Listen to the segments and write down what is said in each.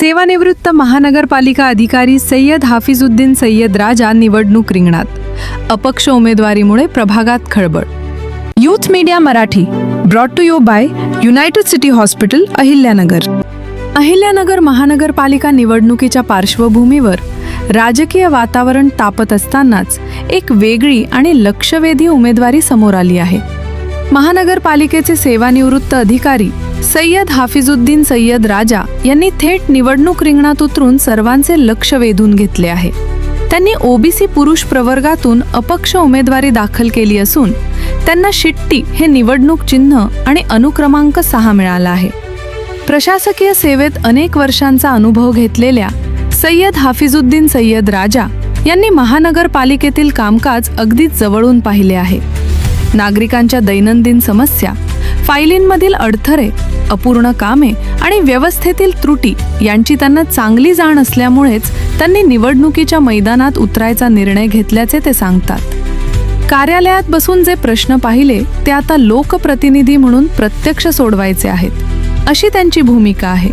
सेवानिवृत्त महानगरपालिका अधिकारी सय्यद हाफिजुद्दीन सय्यद राजा निवडणूक रिंगणात. अपक्ष उमेदवारीमुळे प्रभागात खळबळ. Youth media Marathi brought to you by United City Hospital Ahilyanagar. Ahilyanagar महानगरपालिका निवडणुकीच्या पार्श्वभूमीवर राजकीय वातावरण तापत असतानाच एक वेगळी आणि लक्षवेधी उमेदवारी समोर आली आहे. महानगरपालिकेचे सेवानिवृत्त अधिकारी सय्यद हाफिजुद्दीन सय्यद राजा यांनी थेट निवडणूक रिंगणात उतरून सर्वांचे लक्ष वेधून घेतले आहे. त्यांनी ओबीसी पुरुष प्रवर्गातून अपक्ष उमेदवारी दाखल केली असून त्यांना शिट्टी हे निवडणूक चिन्ह आणि अनुक्रमांक सहा मिळाला आहे. प्रशासकीय सेवेत अनेक वर्षांचा अनुभव घेतलेल्या सय्यद हाफिजुद्दीन सय्यद राजा यांनी महानगरपालिकेतील कामकाज अगदीच जवळून पाहिले आहे. नागरिकांच्या दैनंदिन समस्या फायलींमधील अडथळे अपूर्ण कामे आणि व्यवस्थेतील त्रुटी यांची त्यांना चांगली जाण असल्यामुळेच त्यांनी निवडणुकीच्या मैदानात उतरायचा निर्णय घेतल्याचे ते सांगतात. कार्यालयात बसून जे प्रश्न पाहिले ते आता लोकप्रतिनिधी म्हणून प्रत्यक्ष सोडवायचे आहेत. अशी त्यांची भूमिका आहे.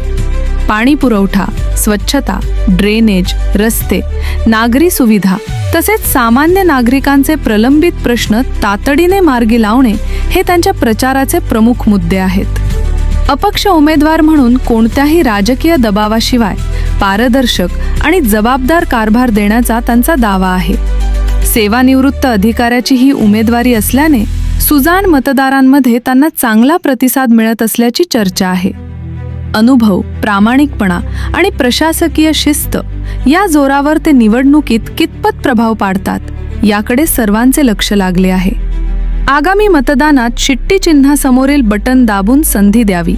पाणी पुरवठा स्वच्छता ड्रेनेज रस्ते नागरी सुविधा तसेच सामान्य नागरिकांचे प्रलंबित प्रश्न तातडीने मार्गी लावणे हे त्यांच्या प्रचाराचे प्रमुख मुद्दे आहेत. अपक्ष उमेदवार म्हणून कोणत्याही राजकीय दबावाशिवाय पारदर्शक आणि जबाबदार कारभार देण्याचा त्यांचा दावा आहे. सेवानिवृत्त अधिकाऱ्याची ही उमेदवारी असल्याने सुजाण मतदारांमध्ये त्यांना चांगला प्रतिसाद मिळत असल्याची चर्चा आहे. अनुभव प्रामाणिकपणा आणि प्रशासकीय शिस्त या जोरावर ते निवडणुकीत कितपत प्रभाव पाडतात याकडे सर्वांचे लक्ष लागले आहे. आगामी मतदानात शिट्टी चिन्हासमोरील बटन दाबून संधी द्यावी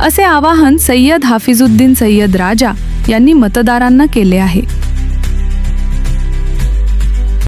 असे आवाहन सय्यद हाफिजुद्दीन सय्यद राजा यांनी मतदारांना केले आहे.